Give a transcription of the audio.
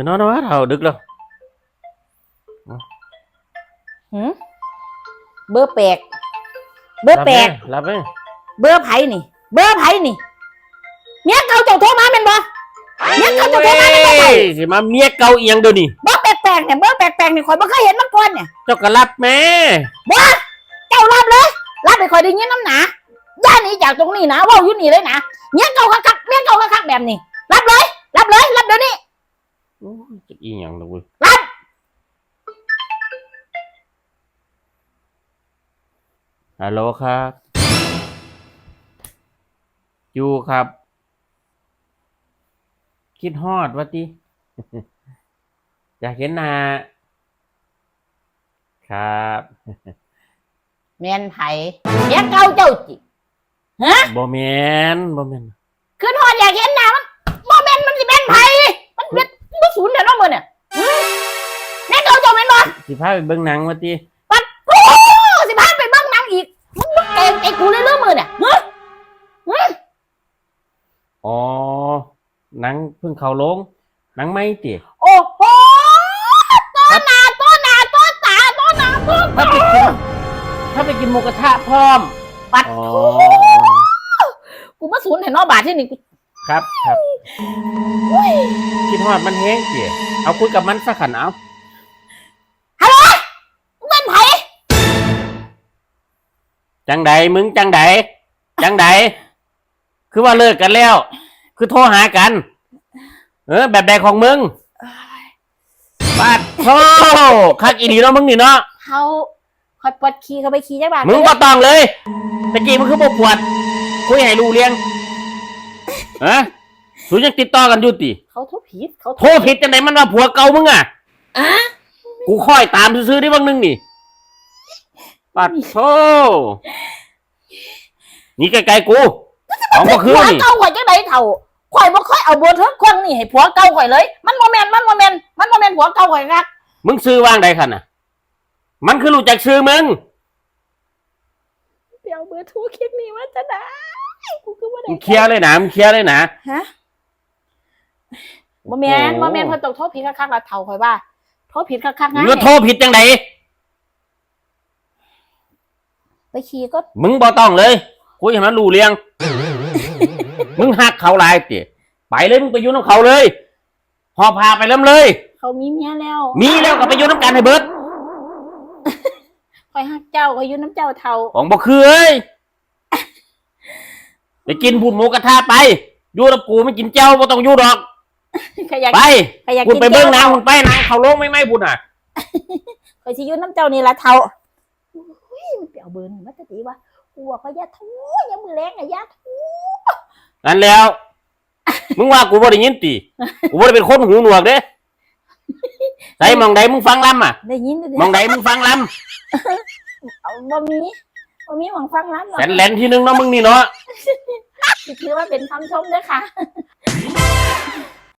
ไปนอนนะวะเท่าดึกแล้วหืมเบอร์แปลกเบอร์แปลกรับไหมเบอร์ไผ่นี่ เบอร์ไผ่นี่เมียเก่าเจ้าโทรมาเป็นบ่ เมียเก่าเจ้าโทรมาเป็นบ่โอ้ยสิมาเมียเก่าเอียงเดี๋ยวนี้เบอร์แปลกๆเนี่ยเบอร์แปลกๆนี่ข่อยบ่เคยเห็นมาก่อนเนี่ยเจ้าก็รับแม่เจ้ารับเลยรับไปข่อยได้ยินน้ำหนาย่าหนี้จากตรงนี้นะเว่าอยู่นี่เลยนะเมียเก่าคักๆเมียเก่าคักๆแบบนี้ รับเลย รับเลย รับเดี๋ยวนี้ โอ้ยจะอีหยังนะเว้ยรับฮัลโหลครับอยู่ครับ คิดฮอดวะติอยากเห็นหน้าครับแมนไผ่เมียเก่าเจ้าจิฮะบ่แมนบ่แมนขึ้นฮอดอยากเห็นหน้า สิพาไปเบิ่งหนังวะติปัดโอ้สิพาไปเบิ่งหนังอีกมึงมึงเก่งไอ้กูเลยเรื่องมือเนี่ยฮะอ๋อหนังเพิ่งเข้าโรงหนังไม่ติโอ้โหตัวหนาตัวหนาตัวตาตัวหนาตัวถ้าไปกินถ้าไปกินหมูกระทะพร้อม ปัดอ๋อกูมาศูนย์เห็นนอบาทที่นี่กูครับครับคิดฮอดมันแห้งเจีเอาคุยกับมันสักขันเอา จังใดมึงจังใดจังใดคือว่าเลิกกันแล้ว คือโทรหากัน เออ แบบใดของมึงปาดโธ่คักอีนีเนาะมึงนี่เนาะเขาคอยปวดขี้เขาไปขี้จักบาทมึงก็ต้องเลยตะกี้มึงคือบ่ปวดคุยให้รู้เรียงฮะสูยังติดต่อกันอยู่ติเขาทุบผิดเขาโทรผิดจังไหนมันว่าผัวเก่ามึงอะอะกูค่อยตามซื้อๆได้บ้างนึงนี่ปัดโธ่นี่ไกลๆกูของก็คือผัวนี่เก่าข่อยจังไดเถ่าข่อยบ่ค่อยเอาเบอร์โทรควังนี่ให้ผัวเก่าข่อยเลย มันโมเมนมันโมเมนมันโมเมนผัวเก่าข่อยครับมึงซื้อว่างใดคันน่ะ มันคือรู้จักซื้อมึงไปเอาเบอร์โทรคลิปนี้มาจะได้กูคือบ่ได้มึงเคลียร์เลยนะมึงเคลียร์เลยนะ ฮะบ่แมนบ่แมนเพิ่นต้องโทษผิดคักๆละเถ่าข่อยว่าโทษผิดคักๆมึนะงก็โทรผิดจังไดไปขี้ก็มึงบ่ต้องเลย คุยให้มันรู้เรียงมึงหักเขาหลายติไปเลยมึงไปอยู่น้ำเขาเลยหอบพาไปเริ่มเลย เขามีเมียแล้ว มีแล้วก็ไปอยู่น้ำกันให้เบิดข่อยฮักเจ้าข่อยอยู่น้ำเจ้าเถ่าของบ่คือเอ้ยไปกินบุญหมูกระทะไปอยู่กับกูไม่กินเจ้าบ่ต้องอยู่ดอกข่อยอยากไปข่อยอยากคุณกินไปเบิ้งแก้วนางคุณไปนางเขาลงไม่ไม่บุญอะข่อยสิอยู่น้ำเจ้านี่ละเถ่าอุ้ยมันไปเอาเบอร์นี่มาจะดีวะ กูบอกว่าอย่าทูอย่ามือแรงอะอย่าทูนั่นแล้ว มึงว่ากูบ่ได้ยินติกูบ่ได้เป็นคนหูหนวกเด้ใส่มองใดมึงฟังลำอะได้ยินได้มองใดมึงฟังลเอาบ่มีบ่มีหวังฟังรับหรำอกแสนแหลนที่หนึงเนาะมึงนี่เนาะถือว่าเป็นคำชมเด้อค่ะ